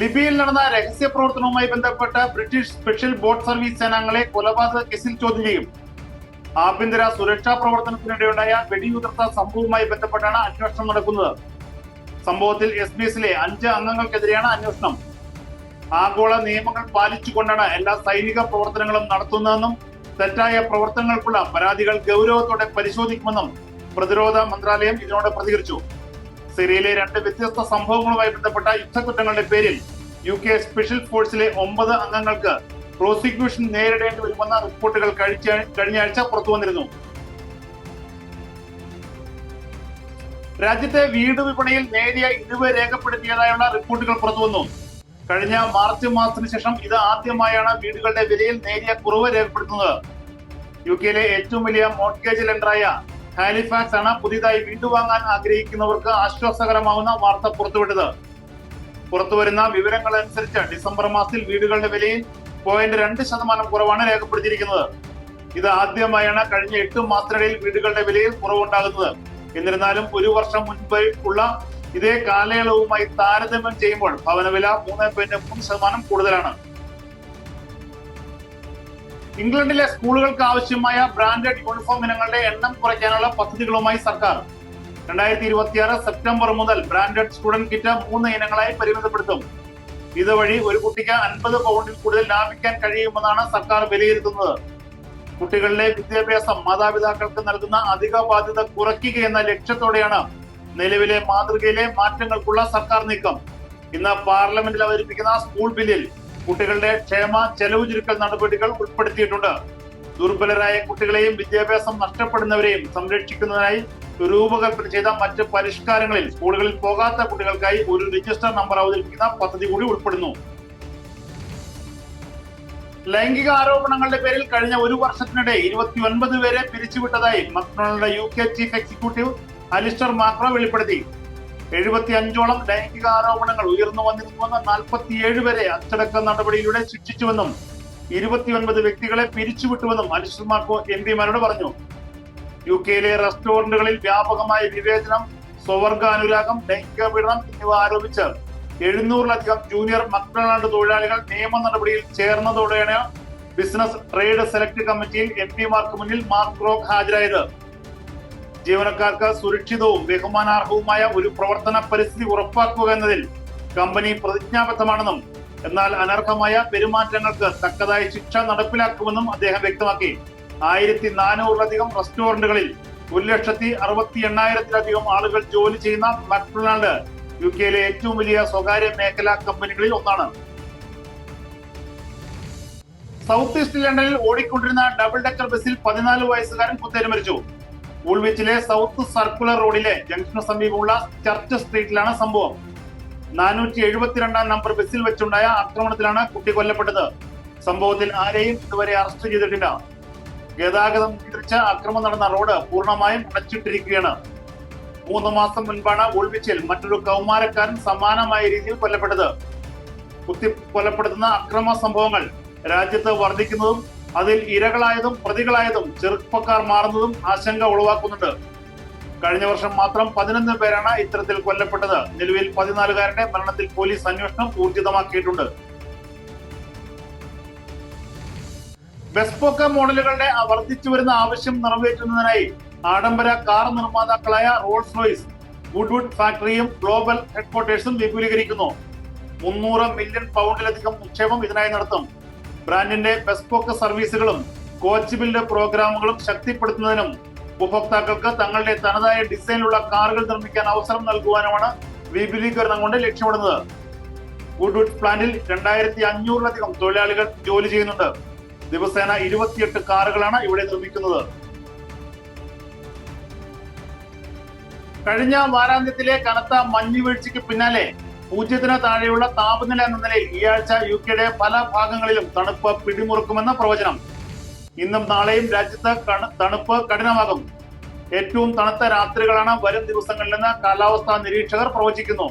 ലിബിയയിൽ നടന്ന രഹസ്യ പ്രവർത്തനവുമായി ബന്ധപ്പെട്ട ബ്രിട്ടീഷ് സ്പെഷ്യൽ ബോട്ട് സർവീസ് സേനാംഗങ്ങളെ കൊലപാതക കേസിൽ ചോദ്യം ചെയ്യും. ആഭ്യന്തര സുരക്ഷാ പ്രവർത്തനത്തിനിടെയുണ്ടായ വെടിയുതിർത്ത സംഭവവുമായി ബന്ധപ്പെട്ടാണ് അന്വേഷണം നടക്കുന്നത്. സംഭവത്തിൽ എസ് ബി എസിലെ അഞ്ച് അംഗങ്ങൾക്കെതിരെയാണ് അന്വേഷണം. ആഗോള നിയമങ്ങൾ പാലിച്ചുകൊണ്ടാണ് എല്ലാ സൈനിക പ്രവർത്തനങ്ങളും നടത്തുന്നതെന്നും തെറ്റായ പ്രവർത്തനങ്ങൾക്കുള്ള പരാതികൾ ഗൗരവത്തോടെ പരിശോധിക്കുമെന്നും പ്രതിരോധ മന്ത്രാലയം ഇതിനോട് പ്രതികരിച്ചു. സിറിയയിലെ രണ്ട് വ്യത്യസ്ത സംഭവങ്ങളുമായി ബന്ധപ്പെട്ട യുദ്ധക്കുറ്റങ്ങളുടെ പേരിൽ യു കെ സ്പെഷ്യൽ ഫോഴ്സിലെ ഒമ്പത് അംഗങ്ങൾക്ക് പ്രോസിക്യൂഷൻ നേരിടേണ്ടി വരുമെന്ന റിപ്പോർട്ടുകൾ കഴിഞ്ഞ ആഴ്ച പുറത്തു വന്നിരുന്നു. രാജ്യത്തെ വീട് വിപണിയിൽ നേരിയ ഇടിവ് രേഖപ്പെടുത്തിയതായുള്ള റിപ്പോർട്ടുകൾ പുറത്തുവന്നു കഴിഞ്ഞ മാർച്ച് മാസത്തിന് ശേഷം ഇത് ആദ്യമായാണ് വീടുകളുടെ വിലയിൽ നേരിയ കുറവ് രേഖപ്പെടുത്തുന്നത്. യു കെയിലെ ഏറ്റവും വലിയ മോർഗേജ് ലെൻഡറായ ഹാലിഫാക്സ് ആണ് പുതിയതായി വീട് വാങ്ങാൻ ആഗ്രഹിക്കുന്നവർക്ക് ആശ്വാസകരമാവുന്ന വാർത്ത പുറത്തുവിട്ടത്. പുറത്തുവരുന്ന വിവരങ്ങൾ അനുസരിച്ച് ഡിസംബർ മാസത്തിൽ വീടുകളുടെ വിലയിൽ പോയിന്റ് രണ്ട് ശതമാനം കുറവാണ് രേഖപ്പെടുത്തിയിരിക്കുന്നത്. ഇത് ആദ്യമായാണ് കഴിഞ്ഞ എട്ട് മാസത്തിനിടയിൽ വീടുകളുടെ വിലയിൽ കുറവുണ്ടാകുന്നത്. എന്നിരുന്നാലും ഒരു വർഷം മുൻപ് ഉള്ള ഇതേ കാലയളവുമായി താരതമ്യം ചെയ്യുമ്പോൾ ഭവനവില മൂന്ന് പോയിന്റ് മൂന്ന് ശതമാനം കൂടുതലാണ്. ഇംഗ്ലണ്ടിലെ സ്കൂളുകൾക്ക് ആവശ്യമായ ബ്രാൻഡഡ് യൂണിഫോം ഇനങ്ങളുടെ എണ്ണം കുറയ്ക്കാനുള്ള പദ്ധതികളുമായി സർക്കാർ. രണ്ടായിരത്തി ഇരുപത്തിയാറ് സെപ്റ്റംബർ മുതൽ ബ്രാൻഡഡ് സ്റ്റുഡന്റ് കിറ്റ് മൂന്ന് ഇനങ്ങളായി പരിമിതപ്പെടുത്തും. ഇതുവഴി ഒരു കുട്ടിക്ക് അൻപത് പൗണ്ടിൽ കൂടുതൽ ലാഭിക്കാൻ കഴിയുമെന്നാണ് സർക്കാർ വിലയിരുത്തുന്നത്. കുട്ടികളിലെ വിദ്യാഭ്യാസം മാതാപിതാക്കൾക്ക് നൽകുന്ന അധിക ബാധ്യത കുറയ്ക്കുക എന്ന ലക്ഷ്യത്തോടെയാണ് നിലവിലെ മാതൃകയിലെ മാറ്റങ്ങൾക്കുള്ള സർക്കാർ നീക്കം. ഇന്ന് പാർലമെന്റിൽ അവതരിപ്പിക്കുന്ന സ്കൂൾ ബില്ലിൽ കുട്ടികളുടെ ക്ഷേമ ചെലവ് ചുരുക്കൽ നടപടികൾ ഉൾപ്പെടുത്തിയിട്ടുണ്ട്. ദുർബലരായ കുട്ടികളെയും വിദ്യാഭ്യാസം നഷ്ടപ്പെടുന്നവരെയും സംരക്ഷിക്കുന്നതിനായി രൂപകൽപ്പന ചെയ്ത മറ്റ് പരിഷ്കാരങ്ങളിൽ സ്കൂളുകളിൽ പോകാത്ത കുട്ടികൾക്കായി ഒരു രജിസ്റ്റർ നമ്പർ അവതരിപ്പിക്കുന്ന പദ്ധതി കൂടി ഉൾപ്പെടുന്നു. ലൈംഗിക ആരോപണങ്ങളുടെ പേരിൽ കഴിഞ്ഞ ഒരു വർഷത്തിനിടെ ഇരുപത്തി ഒൻപത് പേരെ പിരിച്ചുവിട്ടതായി McDonald U K chief executive Alistair Macro വെളിപ്പെടുത്തി. എഴുപത്തി അഞ്ചോളം ലൈംഗിക ആരോപണങ്ങൾ ഉയർന്നു വന്നിരുന്നുവെന്ന് നാൽപ്പത്തിയേഴ് വരെ അച്ചടക്ക നടപടിയിലൂടെ ശിക്ഷിച്ചുവെന്നും ഇരുപത്തിയൊൻപത് വ്യക്തികളെ പിരിച്ചുവിട്ടുവെന്നും അലിസ്റ്റർ മാർക്കോ എം പിമാരോട് പറഞ്ഞു. യു കെയിലെ റെസ്റ്റോറന്റുകളിൽ വ്യാപകമായ വിവേചനം സ്വവർഗ അനുരാഗം ലൈംഗിക പീഡനം എന്നിവ ആരോപിച്ച് എഴുന്നൂറിലധികം ജൂനിയർ മക്ഡൊണാൾഡ് തൊഴിലാളികൾ നിയമ നടപടിയിൽ ചേർന്നതോടെയാണ് ബിസിനസ് ട്രേഡ് സെലക്ട് കമ്മിറ്റിയിൽ എം പിമാർക്ക് മുന്നിൽ മാർക്ക് റോക്ക് ഹാജരായത്. ജീവനക്കാർക്ക് സുരക്ഷിതവും ബഹുമാനാർഹവുമായ ഒരു പ്രവർത്തന പരിസ്ഥിതി ഉറപ്പാക്കുക എന്നതിൽ കമ്പനി പ്രതിജ്ഞാബദ്ധമാണെന്നും എന്നാൽ അനർഹമായ പെരുമാറ്റങ്ങൾക്ക് തക്കതായ ശിക്ഷ നടപ്പിലാക്കുമെന്നും അദ്ദേഹം വ്യക്തമാക്കി. ആയിരത്തി നാനൂറിലധികം റെസ്റ്റോറന്റുകളിൽ ഒരു ലക്ഷത്തി അറുപത്തി എണ്ണായിരത്തിലധികം ആളുകൾ ജോലി ചെയ്യുന്ന മക്ഡൊണാൾഡ് യു കെയിലെ ഏറ്റവും വലിയ സ്വകാര്യ മേഖലാ കമ്പനികളിൽ ഒന്നാണ്. സൗത്ത് ഈസ്റ്റ് ലണ്ടനിൽ ഓടിക്കൊണ്ടിരുന്ന ഡബിൾ ഡെക്കർ ബസ്സിൽ പതിനാല് വയസ്സുകാരൻ കുത്തേറ്റ് മരിച്ചു. ഊൾവിച്ചിലെ സൗത്ത് സർക്കുലർ റോഡിലെ ജംഗ്ഷന് സമീപമുള്ള ചർച്ച് സ്ട്രീറ്റിലാണ് സംഭവം. നാനൂറ്റി എഴുപത്തിരണ്ടാം നമ്പർ ബസ്സിൽ വെച്ചുണ്ടായ ആക്രമണത്തിലാണ് കുട്ടി കൊല്ലപ്പെട്ടത്. സംഭവത്തിൽ ആരെയും ഇതുവരെ അറസ്റ്റ് ചെയ്തിട്ടില്ല. ഗതാഗതം നിയന്ത്രിച്ച അക്രമം നടന്ന റോഡ് പൂർണമായും അടച്ചിട്ടിരിക്കുകയാണ്. മൂന്ന് മാസം മുൻപാണ് ഉൾവിച്ചിൽ മറ്റൊരു കൗമാരക്കാരൻ സമാനമായ രീതിയിൽ കൊല്ലപ്പെട്ടത്. കുത്തി കൊലപ്പെടുത്തുന്ന അക്രമ സംഭവങ്ങൾ രാജ്യത്ത് വർദ്ധിക്കുന്നതും അതിൽ ഇരകളായതും പ്രതികളായതും ചെറുപ്പക്കാർ മാറുന്നതും ആശങ്ക ഉളവാക്കുന്നുണ്ട്. കഴിഞ്ഞ വർഷം മാത്രം പതിനൊന്ന് പേരാണ് ഇത്തരത്തിൽ കൊല്ലപ്പെട്ടത്. നിലവിൽ പതിനാലുകാരന്റെ മരണത്തിൽ പോലീസ് അന്വേഷണം ഊർജിതമാക്കിയിട്ടുണ്ട്. ബെസ്പോക്ക മോഡലുകളുടെ വർദ്ധിച്ചു വരുന്ന ആവശ്യം നിറവേറ്റുന്നതിനായി ആഡംബര കാർ നിർമ്മാതാക്കളായ റോൾസ് റോയ്സ് ഗുഡ്വുഡ് ഫാക്ടറിയും ഗ്ലോബൽ ഹെഡ്ക്വാർട്ടേഴ്സും വിപുലീകരിക്കുന്നു. മുന്നൂറ് മില്യൺ പൗണ്ടിലധികം നിക്ഷേപം ഇതിനായി നടത്തും. ബ്രാൻഡിന്റെ ബെസ്പോക്ക് സർവീസുകളും കോച്ച് ബിൽഡ് പ്രോഗ്രാമുകളും ശക്തിപ്പെടുത്തുന്നതിനും ഉപഭോക്താക്കൾക്ക് തങ്ങളുടെ തനതായ ഡിസൈനിലുള്ള കാറുകൾ നിർമ്മിക്കാൻ അവസരം നൽകുവാനുമാണ് വിപുലീകരണം കൊണ്ട് ലക്ഷ്യമിടുന്നത്. ഗുഡ്വുഡ് പ്ലാന്റിൽ രണ്ടായിരത്തി അഞ്ഞൂറിലധികം തൊഴിലാളികൾ ജോലി ചെയ്യുന്നുണ്ട്. ദിവസേന ഇരുപത്തിയെട്ട് കാറുകളാണ് ഇവിടെ നിർമ്മിക്കുന്നത്. കഴിഞ്ഞ വാരാന്ത്യത്തിലെ കനത്ത മഞ്ഞുവീഴ്ചയ്ക്ക് പിന്നാലെ പൂജ്യത്തിന് താഴെയുള്ള താപനില എന്ന നിലയിൽ ഈ ആഴ്ച യു കെയുടെ പല ഭാഗങ്ങളിലും തണുപ്പ് പിടിമുറുക്കുമെന്ന പ്രവചനം. ഇന്നും നാളെയും രാജ്യത്ത് തണുപ്പ് കഠിനമാകും. ഏറ്റവും തണുത്ത രാത്രികളാണ് വരും ദിവസങ്ങളിലെന്ന് കാലാവസ്ഥാ നിരീക്ഷകർ പ്രവചിക്കുന്നു.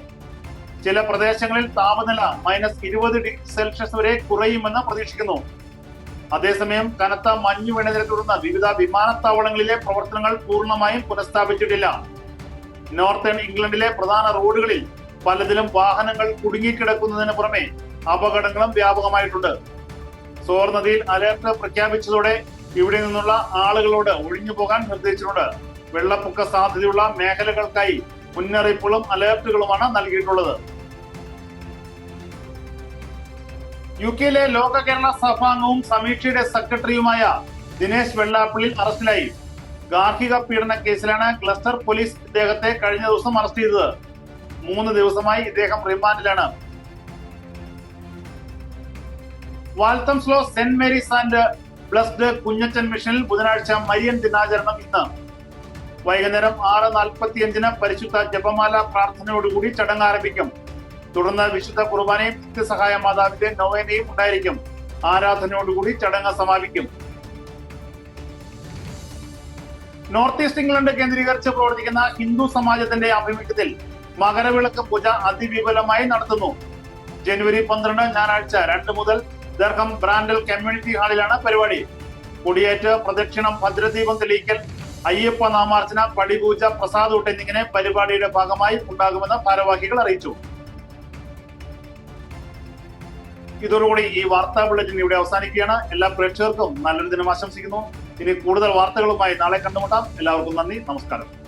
ചില പ്രദേശങ്ങളിൽ താപനില മൈനസ് ഇരുപത് ഡിഗ്രി സെൽഷ്യസ് വരെ കുറയുമെന്ന് പ്രതീക്ഷിക്കുന്നു. അതേസമയം കനത്ത മഞ്ഞു വീണതിനെ തുടർന്ന് വിവിധ വിമാനത്താവളങ്ങളിലെ പ്രവർത്തനങ്ങൾ പൂർണമായും പുനഃസ്ഥാപിച്ചിട്ടില്ല. നോർത്തേൺ ഇംഗ്ലണ്ടിലെ പ്രധാന റോഡുകളിൽ പലതിലും വാഹനങ്ങൾ കുടുങ്ങിക്കിടക്കുന്നതിന് പുറമെ അപകടങ്ങളും വ്യാപകമായിട്ടുണ്ട്. സോർ നദിയിൽ അലർട്ട് പ്രഖ്യാപിച്ചതോടെ ഇവിടെ നിന്നുള്ള ആളുകളോട് ഒഴിഞ്ഞു പോകാൻ നിർദ്ദേശിച്ചിട്ടുണ്ട്. വെള്ളപ്പൊക്ക സാധ്യതയുള്ള മേഖലകൾക്കായി മുന്നറിയിപ്പുകളും അലേർട്ടുകളുമാണ് നൽകിയിട്ടുള്ളത്. യു കെയിലെ ലോക കേരള സഭാംഗവും സമീക്ഷയുടെ സെക്രട്ടറിയുമായ ദിനേശ് വെള്ളാപ്പള്ളി അറസ്റ്റിലായി. ഗാർഹിക പീഡന കേസിലാണ് ക്ലസ്റ്റർ പോലീസ് ഇദ്ദേഹത്തെ കഴിഞ്ഞ ദിവസം അറസ്റ്റ് ചെയ്തത്. മൂന്ന് ദിവസമായി ഇദ്ദേഹം റിമാൻഡിലാണ്. Walthamstow Saint Mary's and blessed Kunjachan മിഷനിൽ ബുധനാഴ്ച മരിയൻ ദിനാചരണം ഇന്ന്. വൈകുന്നേരം ആറ് നാൽപ്പത്തിയഞ്ചിന് പരിശുദ്ധ ജപമാല പ്രാർത്ഥനയോടുകൂടി ചടങ്ങ് ആരംഭിക്കും. തുടർന്ന് വിശുദ്ധ കുർബാനയും നിത്യസഹായ മാതാവിന്റെ നൊവേനയും ഉണ്ടായിരിക്കും. ആരാധനയോടുകൂടി ചടങ്ങ് സമാപിക്കും. നോർത്ത് ഈസ്റ്റ് ഇംഗ്ലണ്ട് കേന്ദ്രീകരിച്ച് പ്രവർത്തിക്കുന്ന ഹിന്ദു സമാജത്തിന്റെ ആഭിമുഖ്യത്തിൽ മകരവിളക്ക് പൂജ അതിവിപുലമായി നടത്തുന്നു. ജനുവരി പന്ത്രണ്ട് ഞായറാഴ്ച രണ്ട് മുതൽ ദർഹം ബ്രാൻഡൽ കമ്മ്യൂണിറ്റി ഹാളിലാണ് പരിപാടി. കുടിയേറ്റ് പ്രദക്ഷിണം ഭദ്രദീപം തെളിയിക്കൽ അയ്യപ്പ നാമാർച്ചന പടിപൂജ പ്രസാദൂട്ട് എന്നിങ്ങനെ പരിപാടിയുടെ ഭാഗമായി ഉണ്ടാകുമെന്ന് ഭാരവാഹികൾ അറിയിച്ചു. ഇതോടുകൂടി ഈ വാർത്താ ബുള്ളറ്റിൻ ഇവിടെ അവസാനിക്കുകയാണ്. എല്ലാ പ്രേക്ഷകർക്കും നല്ലൊരു ദിനം ആശംസിക്കുന്നു. ഇനി കൂടുതൽ വാർത്തകളുമായി നാളെ കണ്ടുമുട്ടാം. എല്ലാവർക്കും നന്ദി നമസ്കാരം.